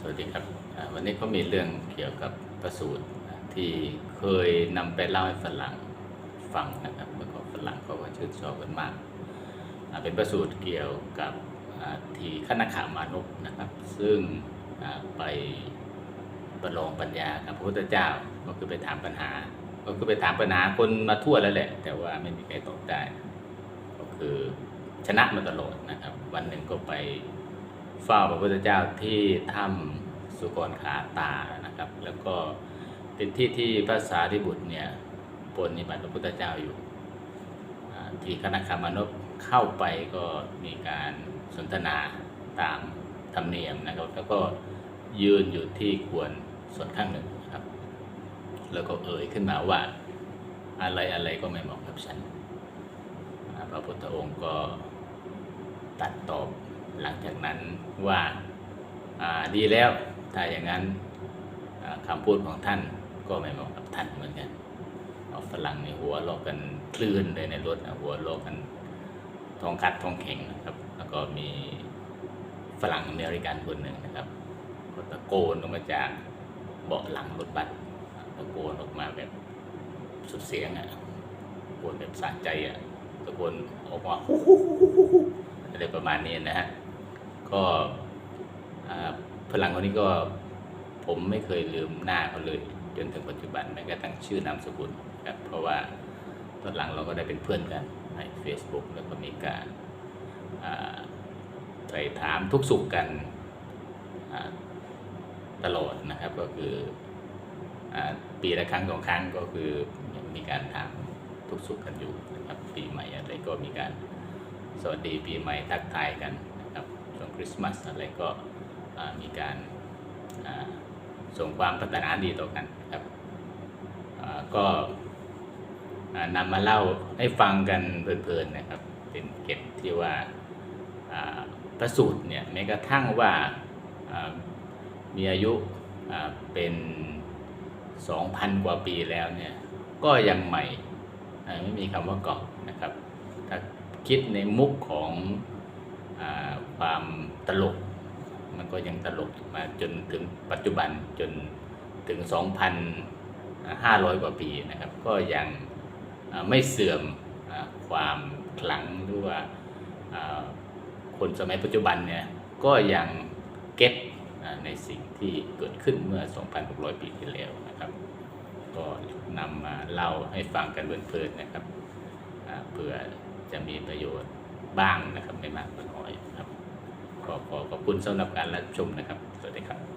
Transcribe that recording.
สวัสดีครับ วันนี้ก็มีเรื่องเกี่ยวกับประสูตรที่เคยนำไปเล่าให้ฝรั่งฟังนะครับแล้วก็ฝรั่งเขาก็ชื่นชอบกันมาก เป็นประสูตรเกี่ยวกับทีขณขามานุษย์นะครับ ซึ่งไปประลองปัญญากับพระพุทธเจ้าก็คือไปถามปัญหา ก็คือไปถามปัญหาคนมาทั่วแล้วแหละ แต่ว่าไม่มีใครตอบได้ ก็คือชนะมาตลอดนะครับ วันหนึ่งก็ไป เฝ้าพระพุทธเจ้าที่ถ้ำสุกรขาตานะครับ แล้วก็เป็นที่ที่พระสารีบุตรเนี่ยปนนิบัติพระพุทธเจ้าอยู่ ที่คณะคามนพเข้าไปก็มีการสนทนาตามธรรมเนียมนะครับ แล้วก็ยืนอยู่ที่ควรส่วนข้างหนึ่งนะครับ แล้วก็เอ่ยขึ้นมาว่าอะไรอะไรก็ไม่เหมาะกับฉัน พระพุทธองค์ก็ตัดตอบ หลังจากนั้นว่าดีแล้วถ้าอย่างนั้นคำพูดของท่านก็ไม่เหมาะกับท่านเหมือนกันเอาฝรั่งในหัวเราะกันคลื่นเลยในรถหัวเราะกันทองคัดทองแข็งนะครับ แล้วก็มีฝรั่งอเมริกันคนหนึ่งนะครับก็ตะโกนออกมาจากเบาะหลังรถบัสตะโกนออกมาแบบสุดเสียงอะตะโกนแบบสะใจอะตะโกนออกมาอะไรประมาณนี้นะฮะ ก็อ่าฝรั่งคนนี้ก็ผมไม่เคยลืมหน้าเขาเลย จนถึงปัจจุบันแม้กระทั่งชื่อนามสกุลครับเพราะว่าตอนหลังเราก็ได้เป็นเพื่อนกันใน Facebook แล้วก็มีการไถ่ถามทุกสุขกันตลอดนะครับก็คืออปีละครั้งสองครั้งก็คือมีการถามทุกสุขกันอยู่นะครับปีใหม่อะไรก็มีการสวัสดีปีใหม่ทักทายกัน ช่วงคริสต์มาสอะไรก็มีการส่งความปรารถนาดีต่อกันครับก็นำมาเล่าให้ฟังกันเพลินๆนะครับ เป็นเก็บที่ว่าพระสูตรเนี่ยแม้กระทั่งว่ามีอายุเป็น 2,000 กว่าปีแล้วเนี่ยก็ยังใหม่ไม่มีคำว่าเก่านะครับ ถ้าคิดในมุกของ ความตลก มันก็ยังตลกมาจนถึงปัจจุบันจนถึง 2,500 กว่าปีนะครับ ก็ยังไม่เสื่อมอความขลังหรือว่าคนสมัยปัจจุบันเนี่ยก็ยังเก็ตในสิ่งที่เกิดขึ้นเมื่อ 2,600 ปีที่แล้วนะครับ ก็นำมาเล่าให้ฟังกันเพลินๆนะครับเพื่อจะมีประโยชน์ บ้างนะครับไม่มากก็น้อยครับขอขอขอบคุณสำหรับการรับชมนะครับ สวัสดีครับ